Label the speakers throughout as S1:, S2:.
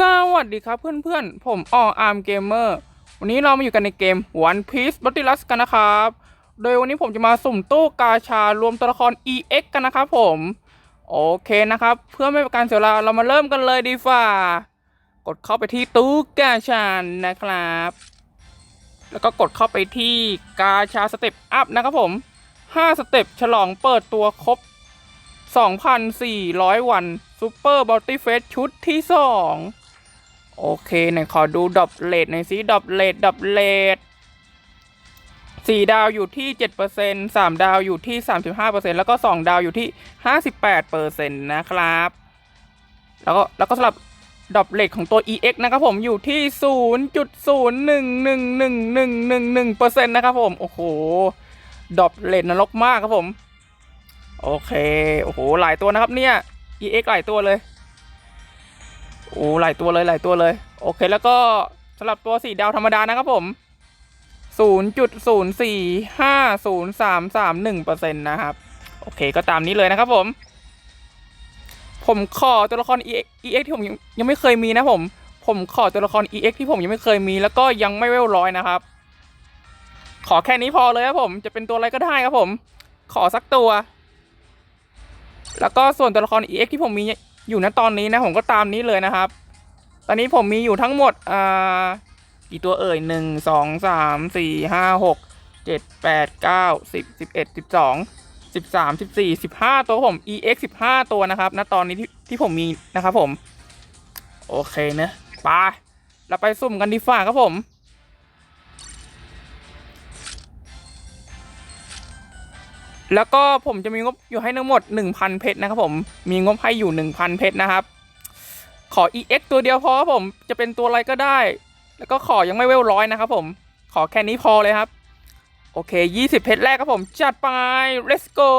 S1: สวัสดีครับเพื่อนๆ ผมอออาร์มเกมเมอร์วันนี้เรามาอยู่กันในเกม One Piece b a t t l e กันนะครับ โดยวันนี้ผมจะมาสุ่มตู้กาชารวมตัวละคร EX กันนะครับผม โอเคนะครับ เพื่อไม่เป็นการเสียเวลาเรามาเริ่มกันเลยดีฟ่ากดเข้าไปที่ตู้กาชานะครับ แล้วก็กดเข้าไปที่กาชาสเต็ปอัพนะครับผม 5 สเต็ปฉลองเปิดตัวครบ 2,400 วันซูเปอร์บัลติเฟสชุดที่ 2 โอเคไหนขอดูดอปเลดหน่อยสิดอปเลดดอปเลดสี่ดาวอยู่ที่เจ็ดเปอร์เซ็นต์สามดาวอยู่ที่สามสิบห้าเปอร์เซ็นต์แล้วก็สองดาวอยู่ที่ห้าสิบแปดเปอร์เซ็นต์นะครับ แล้วก็แล้วก็สำหรับดอปเลดของตัว EX นะครับผมอยู่ที่ศูนย์จุดศูนย์หนึ่งหนึ่งหนึ่งหนึ่งหนึ่งหนึ่งเปอร์เซ็นต์นะครับผมโอ้โหดอปเลดนรกมากครับผม โอเค โอ้โห หลายตัวนะครับเนี่ย EX หลายตัวเลย โอ้หลายตัวเลยหลายตัวเลย โอเคแล้วก็สำหรับตัวสีดาวธรรมดานะครับผม 0.0450331%นะครับ โอเคก็ตามนี้เลยนะครับผม ผมขอตัวละคร EX, ที่ผมยังยังไม่เคยมีนะผม ผมขอตัวละคร EX ที่ผมยังไม่เคยมี แล้วก็ยังไม่เวลร้อยนะครับ ขอแค่นี้พอเลยครับผม จะเป็นตัวอะไรก็ได้ครับผม ขอสักตัว แล้วก็ส่วนตัวละคร EX ที่ผมมี อยู่ณตอนนี้นะผมก็ตามนี้เลยนะครับ ตอนนี้ผมมีอยู่ทั้งหมดอ่ากี่ตัวเอ่ยหนึ่งสองสามสี่ห้าหกเจ็ดแปดเก้าสิบสิบเอ็ดสิบสองสิบสามสิบสี่สิบห้าตัวผม EX สิบห้าตัวนะครับณตอนนี้ที่ที่ผมมีนะครับผม โอเคนะไปเราไปสุ่มกันดีฝ่าครับผม แล้วก็ผมจะมีงบอยู่ให้ทั้งหมด 1,000 เพชรนะครับผมมีงบให้อยู่ 1,000 เพชรนะครับ ขอ EX ตัวเดียวพอครับผมจะเป็นตัวอะไรก็ได้ แล้วก็ขอยังไม่เวลร้อยนะครับผมขอแค่นี้พอเลยครับ โอเค 20 เพชรแรกครับผมจัดไป let's go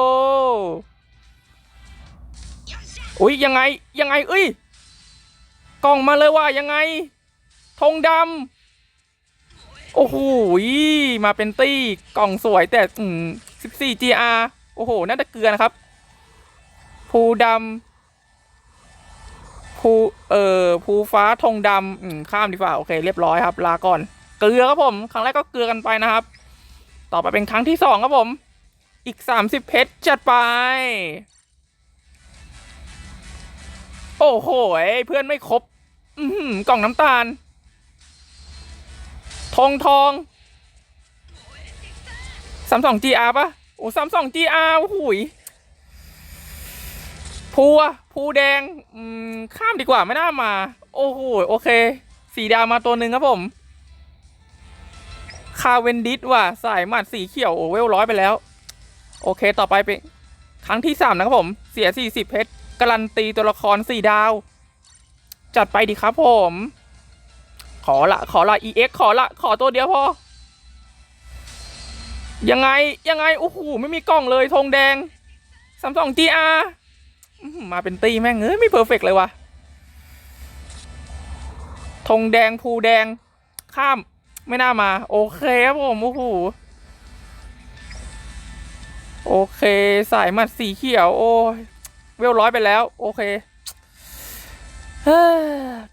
S1: อุ้ยยังไงยังไงเอ้ยกล่องมาเลยว่ายังไงธงดำโอ้โหมาเป็นตี้กล่องสวยแต่อืม 14 GR โอ้โห น่าจะเกลือนะครับ ภูดำภูเอ่อภูฟ้าธงดำอืมข้ามดีกว่า โอเค เรียบร้อยครับ ลาก่อน เกลือครับผม ครั้งแรกก็เกลือกันไปนะครับ ต่อไปเป็นครั้งที่สองครับผม อีก 30 เพชรจัดไป โอ้โห เพื่อนไม่ครบ อือหือกล่องน้ำตาล ทองทอง สามสอง GR ปะโอ้สามสอง GR โอ้โหยภูอะภูแดง อืม ข้ามดีกว่าไม่น่ามา โอ้โห โอเค สีดาวมาตัวหนึ่งครับผม คาเวนดิสว่ะ สายหมัดสีเขียว โอเวลร้อยไปแล้ว โอเค ต่อไปเป็นครั้งที่สามนะครับผม เสียสี่สิบเพชรการันตีตัวละครสี่ดาว จัดไปดีครับผม ขอละ ขอละ EX ขอละ ขอตัวเดียวพอ ยังไงยังไงโอ้โหไม่มีกล่องเลยธงแดงสามสอง GR อื้อหือมาเป็นตีแม่งเอ้ยไม่เพอร์เฟกเลยว่ะธงแดงภูแดงข้ามไม่น่ามา โอเคครับผมโอ้โหโอเคสายมัดสีเขียว โอ้ยเวลร้อยไปแล้ว โอเค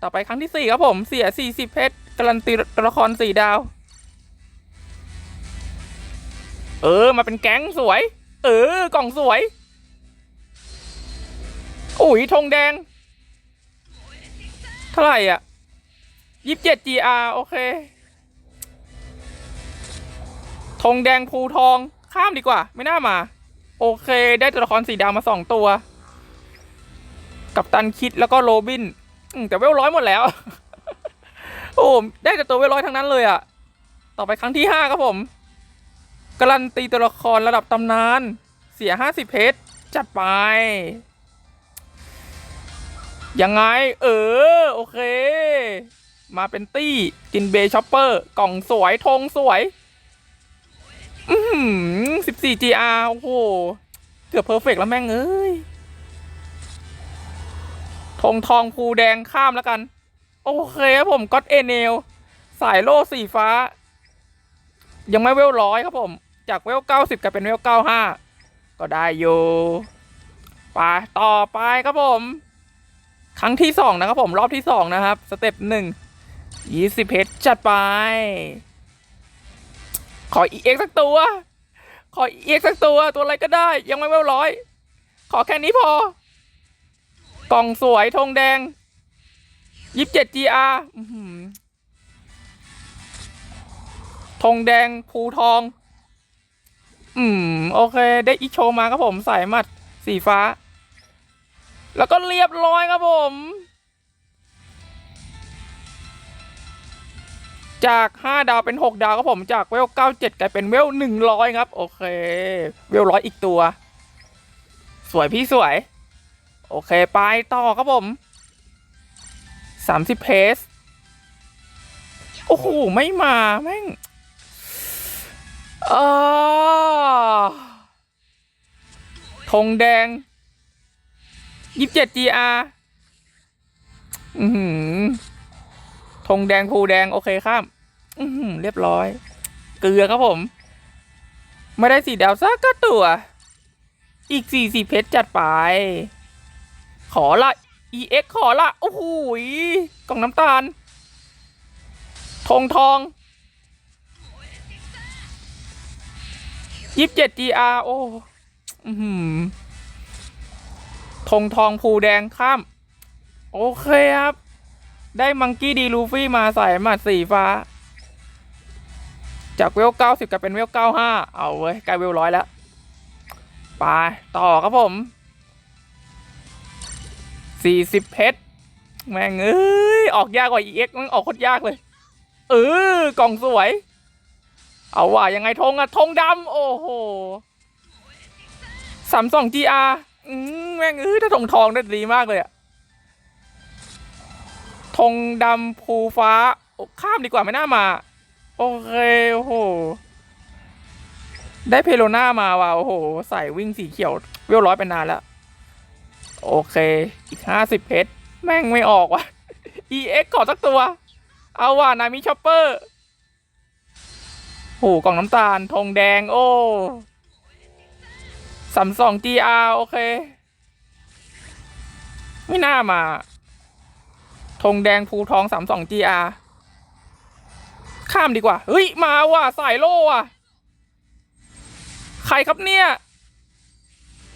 S1: ต่อไปครั้งที่สี่ครับผมเสียสี่สิบเพชรการันตีละครสี่ดาว เออ มาเป็นแก๊งสวย เออ กล่องสวย อุ้ยธงแดง เท่าไหร่อะยี่สิบเจ็ด GR โอเคธงแดงภูทองข้ามดีกว่า ไม่น่ามา โอเค ได้ตัวละครสีดาวมาสองตัว กับตันคิดแล้วก็โรบินแต่เวลร้อยหมดแล้ว โอ้ได้แต่ตัวเวลร้อยทั้งนั้นเลยอะ ต่อไปครั้งที่ห้าครับผม การันตีตัวละครระดับตำนาน เสียห้าสิบเพชรจัดไป ยังไง เออ โอเค มาเป็นตี้กินเบช็อปเปอร์ กล่องสวยธงสวย อืมสิบสี่ GR โอ้โห เกือบเพอร์เฟกแล้วแม่ง เอ้ยธงทองภูแดงข้ามแล้วกัน โอเคครับผมก็ตเอเนล สายโล่สีฟ้า ยังไม่เวลร้อยครับผม จากเวลเก้าสิบกลายเป็นเวลเก้าห้าก็ได้อยู่ไปต่อไปครับผม ครั้งที่สองนะครับผมรอบที่สองนะครับ สเต็ปหนึ่งยี่สิบเพชรจัดไป ขอ EX สักตัว ขอ EX สักตัวตัวอะไรก็ได้ ยังไม่เวลร้อย ขอแค่นี้พอ กล่องสวยธงแดงยี่สิบเจ็ด GR ธงแดงภูทอง อืม โอเค ได้อีโชว์มาครับผมสายหมัดสีฟ้า แล้วก็เรียบร้อยครับผม จาก 5 ดาวเป็น 6 ดาวครับผมจากเวล 97 กลายเป็นเวล 100 ครับ โอเค เวลร้อยอีกตัว สวยพี่สวย โอเค ไปต่อครับผม 30 เพสโอ้โห ไม่มา แม่ง ออธงแดง27 GR อือหือธงแดงภูแดง โอเคข้าม อือหือเรียบร้อย เกลือครับผม ไม่ได้สีดาวซักก็ตัว อีก40เพชรจัดไป ขอละ EX ขอละ โอ้โหยกล่องน้ำตาล ทองทอง ยี่สิบเจ็ด GR โอ้อือหือธงทองภูแดงข้าม โอเคครับ ได้มังกี้ดีลูฟี่มาใส่หมัดสีฟ้า จากเวลเก้าสิบกลายเป็นเวลเก้าห้าเอาเว้ยกล้เวลร้อยแล้ว ไปต่อครับผมสี่สิบเพชรแม่งเอ้ย ออกยากกว่า EX มันออกโคตรยากเลย เออกล่องสวย เอาว่ายังไงธงอะธงดำโอ้โหสามสอง GR อืมแม่งเอ้ยถ้าธงทองได้ดีมากเลยอะธงดำภูฟ้าข้ามดีกว่าไม่น่ามา โอเคโอ้โห ได้เพโลน่ามาว่ะโอ้โห ใส่วิ่งสีเขียวเวลร้อยเป็นนานแล้ว โอเค อีกห้าสิบเพชร แม่งไม่ออกว่ะ EX ขอสักตัว เอาว่ะนามิชอปเปอร์ หกล่องน้ำตาลธงแดง โอ้สามสอง GR โอเค ไม่น่ามาธงแดงภูทองสามสอง GR ข้ามดีกว่า เฮ้ย มาว่ะสายโล่ว่ะ ใครครับเนี่ย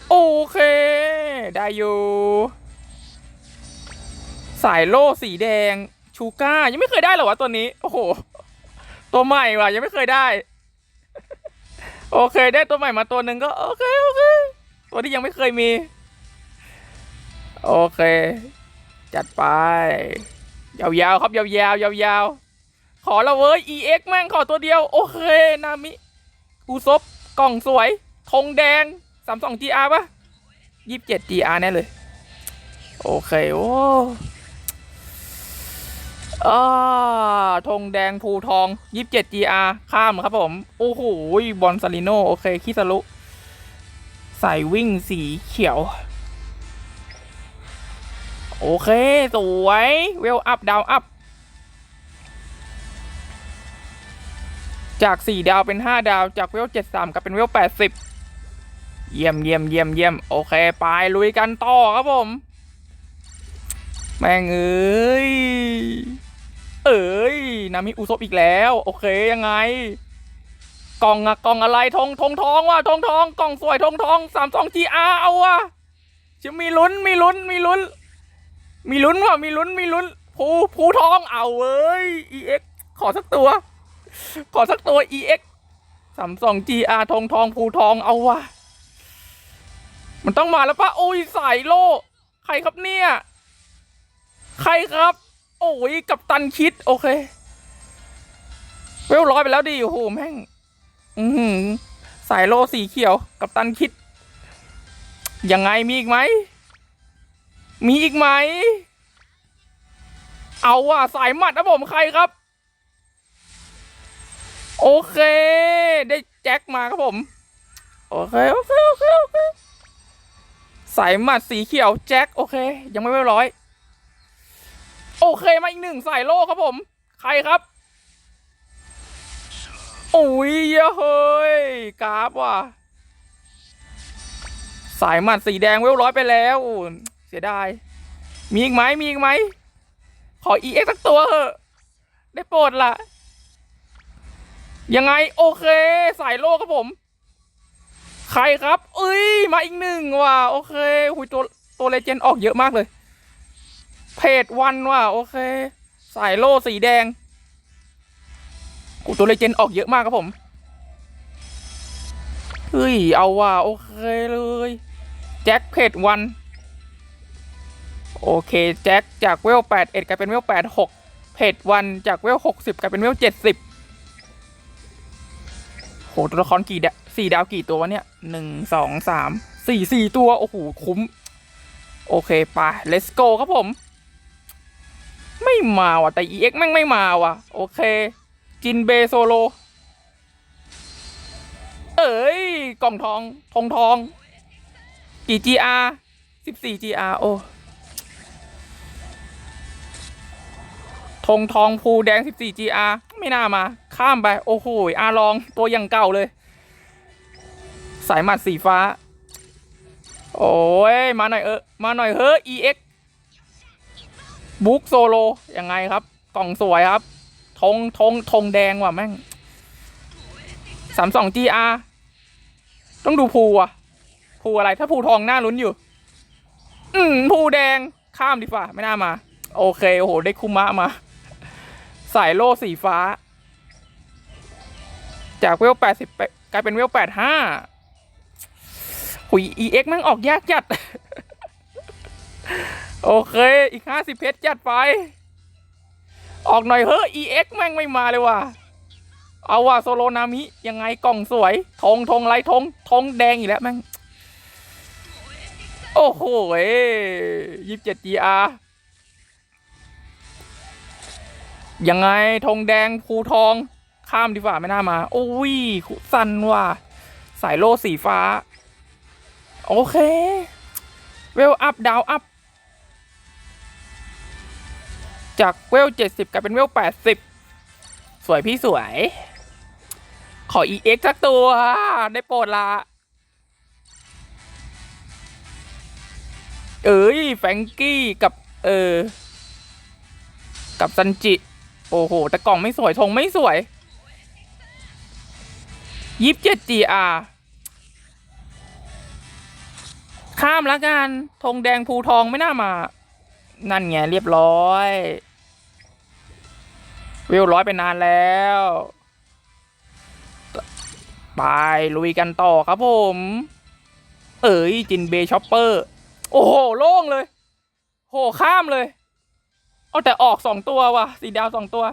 S1: โอเค ได้อยู่ สายโล่สีแดง ชูก้า ยังไม่เคยได้เหรอวะตัวนี้ โอ้โห ตัวใหม่ว่ะยังไม่เคยได้ โอเคได้ตัวใหม่มาตัวหนึ่งก็โอเคโอเค ตัวที่ยังไม่เคยมี โอเค จัดไป ยาวๆครับยาวๆยาวๆขอละเว้ย EX แม่งขอตัวเดียว โอเคนามิอูซบกล่องสวยธงแดง32 GR ปะ27 GR แน่เลย โอเค โอ้ อาธงแดงภูทอง 27 GR ข้ามครับผม โอ้โห บอลซาลิโน โอเค คิสรุใส่วิ่งสีเขียว โอเค สวย เวลอัพ ดาวอัพ จาก 4 ดาวเป็น 5 ดาว จากเวล 73กลายเป็นเวล 80 เยี่ยมเยี่ยมเยี่ยมเยี่ยมโอเค ไป ลุยกันต่อครับผม แม่งเอ้ย เอ้ยนามิอุซบอีกแล้ว โอเคยังไง กล่องอะกล่องอะไรทองทองทองว่ะทองทองกล่องสวยทองทองสามสองจีอาเอาว่ะจะมีลุ้นมีลุ้นมีลุ้น มีลุ้นว่ะมีลุ้นมีลุ้นภูภูทองเอาเว้ย EX ขอสักตัว ขอสักตัว EX สามสอง GR ทองทองภูทองเอาว่ะ มันต้องมาแล้วปะโอ้ยสายโล ใครครับเนี่ย ใครครับ โอ้ยกับตันคิด โอเค เวลร้อยไปแล้วดิโอ้โหแม่ง อือสายโลสีเขียว กับตันคิด ยังไงมีอีกไหม มีอีกไหม เอาว่ะสายหมัดนะผมใครครับ โอเค ได้แจ็คมาครับผม โอเค โอเค โอเคโอเคสายหมัดสีเขียวแจ็คโอเค ยังไม่เรียบร้อย โอเคมาอีกหนึ่งสายโล่ครับผม ใครครับโอ้ยเฮ้ยกราฟว่ะ สายหมัดสีแดงเวลร้อยไปแล้วเสียดาย มีอีกไหมมีอีกไหม ขอ EX สักตัวเถอะได้โปรดละยังไงโอเค สายโลครับผม ใครครับ เอ้ย มาอีกหนึ่งว่ะ โอเคหุยตัวตัวเลเจนด์ออกเยอะมากเลย เพจวันว่ะโอเค สายโล่สีแดงกูตัวเลเจนออกเยอะมากครับผม เฮ้ย เอาว่ะโอเคเลย แจ็คเพจวัน โอเค แจ็คจากเวลแปดเอ็ดกลายเป็นเวลแปดหกเพจวันจากเวลหกสิบกลายเป็นเวลเจ็ดสิบโหตัวละครกี่ดะสี่ดาวกี่ตัววะเนี่ยหนึ่งสองสามสี่สี่ตัว โอ้โห คุ้ม โอเคไป let's go ครับผม ไม่มาว่ะแต่ EX แม่งไม่มาว่ะ โอเค จินเบโซโล เอ้ย กล่องทอง ทองทองกี่ GR 14 GR โอ้ธงทองภูแดง 14 GR ไม่น่ามา ข้ามไป โอ้โหอาลองตัวอย่างเก่าเลย สายหมัดสีฟ้า โอ้ย มาหน่อยเออ มาหน่อยเฮ้ย EX บุ๊กโซโลยังไงครับ กล่องสวยครับธงธงธงแดงว่ะแม่ง32 GR ต้องดูภูอะภูอะไรถ้าภูทองน่าลุ้นอยู่ อืมภูแดงข้ามดีกว่าไม่น่ามา โอเค โอ้โห ได้คุมะมา สายโล่สีฟ้า จากเวลแปดสิบกลายเป็นเวลแปดห้าหุย EX แม่งออกยากจัด โอเค อีกห้าสิบเพชรจัดไป ออกหน่อยเฮ้ย EX แม่งไม่มาเลยว่ะ เอาว่ะโซโลนามิ ยังไงกล่องสวยธงธงไรธงธงแดงอีกแล้วแม่ง โอ้โหยี่สิบเจ็ด GR ยังไงธงแดงภูทอง ข้ามดีกว่าไม่น่ามา โอ้ยคุซันว่ะ สายโลสีฟ้า โอเค เวลอัพ ดาวอัพ จากเวลเจ็ดสิบกลายเป็นเวลแปดสิบสวยพี่สวย ขอ EX สักตัว ได้โปรดละ เอ้ย แฟงกี้กับ เออ กับซันจิ โอ้โห แต่กล่องไม่สวยธงไม่สวยยี่สิบเจ็ด GR ข้ามแล้วกัน ธงแดงภูทองไม่น่ามา นั่นไงเรียบร้อย วิวร้อยไปนานแล้ว ไปลุยกันต่อครับผม เอ๋ยจินเบช็อปเปอร์ โอ้โห โล่งเลย โหข้ามเลย เอาแต่ออกสองตัวว่ะ สีดาวสองตัว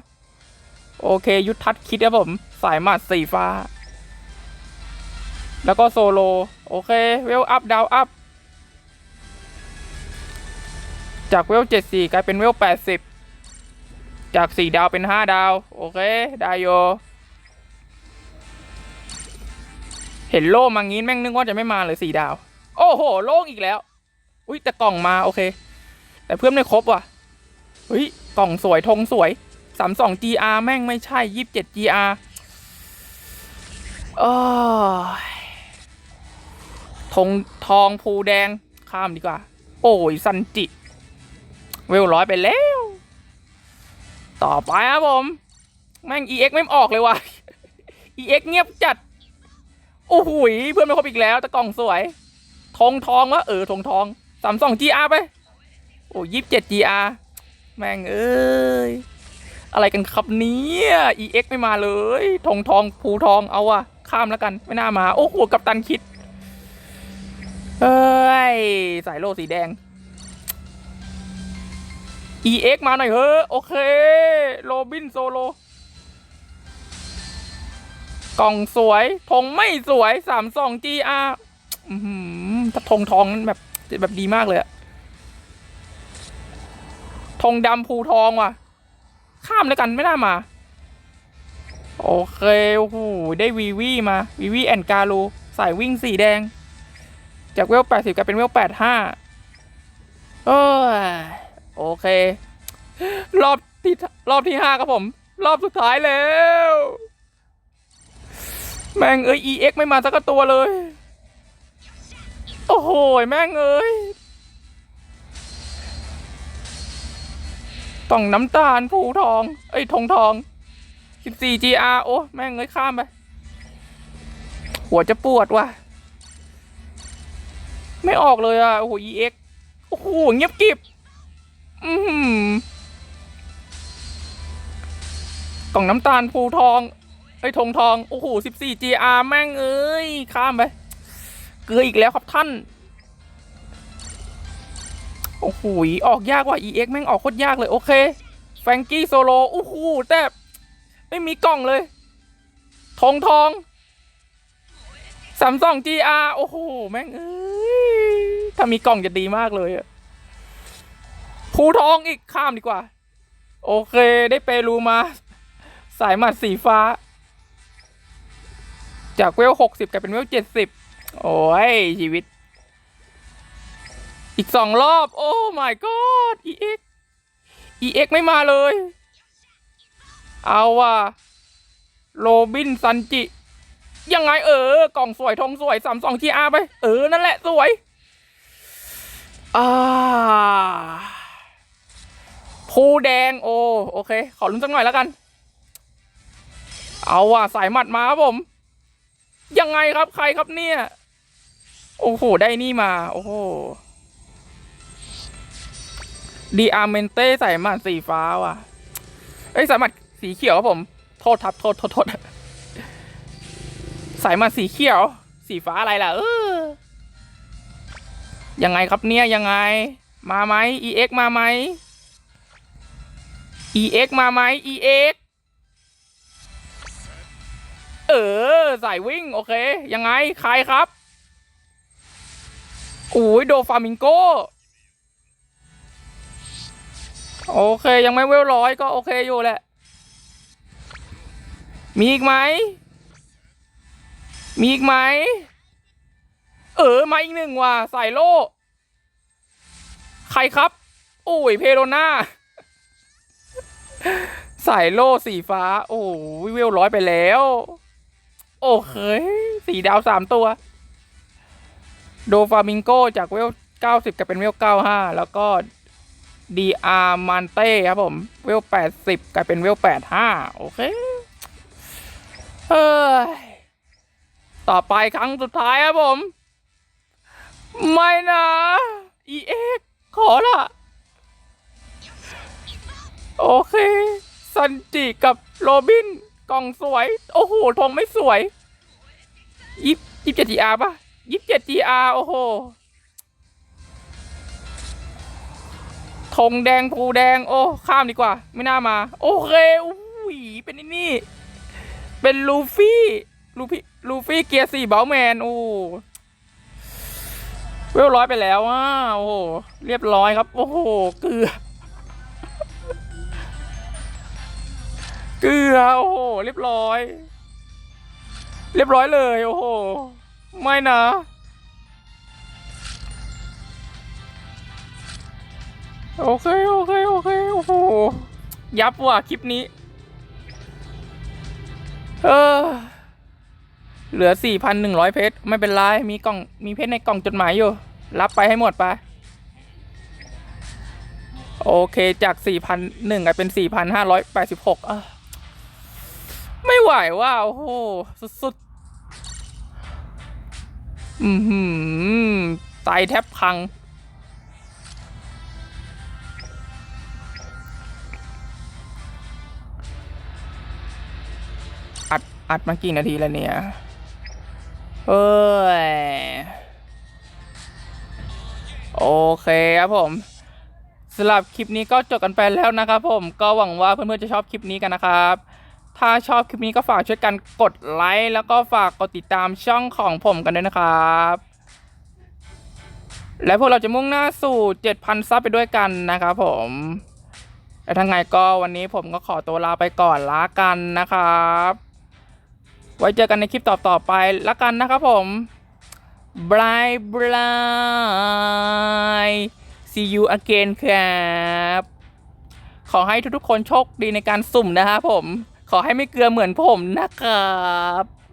S1: โอเค ยุทธทัศน์คิดครับผม สายมัดสีฟ้า แล้วก็โซโล โอเค เวลอัพ ดาวอัพ จากเวลเจ็ดสี่กลายเป็นเวลแปดสิบ จากสี่ดาวเป็นห้าดาว โอเค ได้โย เห็นโล่มางี้แม่งนึกว่าจะไม่มาเลยสี่ดาว โอ้โห โล่งอีกแล้ว อุ้ยแต่กล่องมาโอเค แต่เพื่อนไม่ครบว่ะเฮ้ยกล่องสวยธงสวยสามสอง GR แม่งไม่ใช่ยี่สิบเจ็ด GR โอ้ธงทองภูแดงข้ามดีกว่า โอ้ยซันจิ เวลร้อยไปแล้ว ต่อไปครับผม แม่ง EX ไม่ออกเลยว่ะ EX เงียบจัด โอ้โหเพื่อนไม่ครบอีกแล้วแต่กล่องสวย ทองทองวะเออทองทองสามสอง GR ไป โอ้ยี่สิบเจ็ด GR แม่งเอ้ย อะไรกันครับเนี้ EX ไม่มาเลย ทองทองภูทองเอาอะข้ามแล้วกันไม่น่ามา โอ้โหกับตันคิด เฮ้ย สายโลสีแดง EX มาหน่อยเฮ้โอเค โรบินโซโล กล่องสวยธงไม่สวยสามสอง GR อือหือถ้าธงทองนั้นแบบแบบดีมากเลยอะธงดำภูทองว่ะ ข้ามแล้วกันไม่น่ามา โอเคโอ้โหได้วีวีมาวีวีแอนการูสายวิ่งสีแดง จากเวลแปดสิบกลายเป็นเวลแปดห้าเออ โอเค รอบที่รอบที่ห้าครับผม รอบสุดท้ายแล้ว แม่งเอ้ย EX ไม่มาสักตัวเลย โอ้โห แม่งเอ้ยกล่องน้ำตาลภูทอง เอ้ยทองทอง 14 GR โอ้ แม่งเลยข้ามไป หัวจะปวดว่ะ ไม่ออกเลยอะ โอ้โห EX โอ้โห เงียบกิบ อืกล่องน้ำตาลภูทองเอ้ทองทอง โอ้โห14 GR แม่งเอ้ย ข้ามไป เกลืออีกแล้วครับท่าน โอ้โหออกยากว่ะ EX แม่งออกโคตรยากเลย โอเค แฟงกี้โซโล โอ้โหแต่ไม่มีกล่องเลยทองทองสามสอง GR โอ้โห แม่งเอ้ย ถ้ามีกล่องจะดีมากเลยอะ ภูทองอีกข้ามดีกว่า โอเคได้เปรูมา สายหมัดสีฟ้า จากเวลหกสิบกลายเป็นเวลเจ็ดสิบโอ้ย ชีวิต อีกสองรอบ โอ้ my god EX EX ไม่มาเลย เอาว่ะโรบินซันจิ ยังไงเออกล่องสวยทองสวยสามสองทีอาไป เออ นั่นแหละ สวย อ่า ภูแดงโอโอเค ขอลุ้นสักหน่อยแล้วกัน เอาว่ะสายหมัดมาครับผม ยังไงครับใครครับเนี่ย โอ้โห ได้นี่มา โอ้โหดีอาร์เมนเต้ใส่หมัดสีฟ้าว่ะเอ้ยสายหมัดสีเขียวครับผม โทษทับโทษโทษโทษสายหมัดสีเขียว สีฟ้าอะไรล่ะ เออยังไงครับเนี่ยยังไง มาไหม EX มาไหม EX มาไหม EX เออสายวิ่ง โอเค ยังไง ใครครับโอ้ยโดฟามิงโกโอเคยังไม่เวลร้อยก็โอเคอยู่แหละ มีอีกไหม มีอีกไหม เออ มาอีกหนึ่งว่ะใสายโล่ใครครับโอ้ยเพโรนา สายโล่สีฟ้า โอ้ยเวลร้อยไปแล้ว โอเคสีดาวสามตัว โดฟามิงโกจากเวลเก้าสิบกลายเป็นเวลเก้าห้าแล้วก็ดีอาร์มันเต้ครับผม เวลแปดสิบกลายเป็นเวลแปดห้าโอเคเฮ้ยต่อไปครั้งสุดท้ายครับผม ไม่นะ EX ขอละ โอเคซันจิกับโรบินกล่องสวย โอ้โหธงไม่สวยยี่ยี่สิบเจ็ด GR ป่ะยี่สิบเจ็ด GR โอ้โหธงแดงภูแดง โอ้ ข้ามดีกว่า ไม่น่ามา โอเคอุ้ยเป็นนี่ เป็นลูฟี่ลูฟี่ลูฟี่เกียร์สี่เบลแมนโอ้เวลร้อยไปแล้วอะโอ้โหเรียบร้อยครับ โอ้โห เกือ กือโอ้โหเรียบร้อย เรียบร้อยเลยโอ้โหไม่นะโอเคโอเคโอเคโอ้โหยับว่ะคลิปนี้ เออ เหลือ 4,100 เพชรไม่เป็นไร มีกล่องมีเพชรในกล่องจดหมายอยู่ รับไปให้หมดไป โอเคจาก 4,001กลายเป็น 4,586อะ ไม่ไหวว่าโอ้โหสุดๆอือหือไตแทบพัง อัด อัดมากี่นาทีแล้วเนี่ย เอ้ย โอเคครับผมสำหรับคลิปนี้ก็จบกันไปแล้วนะครับผมก็หวังว่าเพื่อนๆจะชอบคลิปนี้กันนะครับ ถ้าชอบคลิปนี้ก็ฝากช่วยกันกดไลค์แล้วก็ฝากกดติดตามช่องของผมกันด้วยนะครับ และพวกเราจะมุ่งหน้าสู่ 7,000 ซับไปด้วยกันนะครับผมและทั้งไงก็วันนี้ผมก็ขอตัวลาไปก่อนละกันนะครับ ไว้เจอกันในคลิปต่อๆไปละกันนะครับผมบายบาย see you again ครับ ขอให้ทุกๆคนโชคดีในการสุ่มนะครับผม ขอให้ไม่เกลือเหมือนผมนะครับ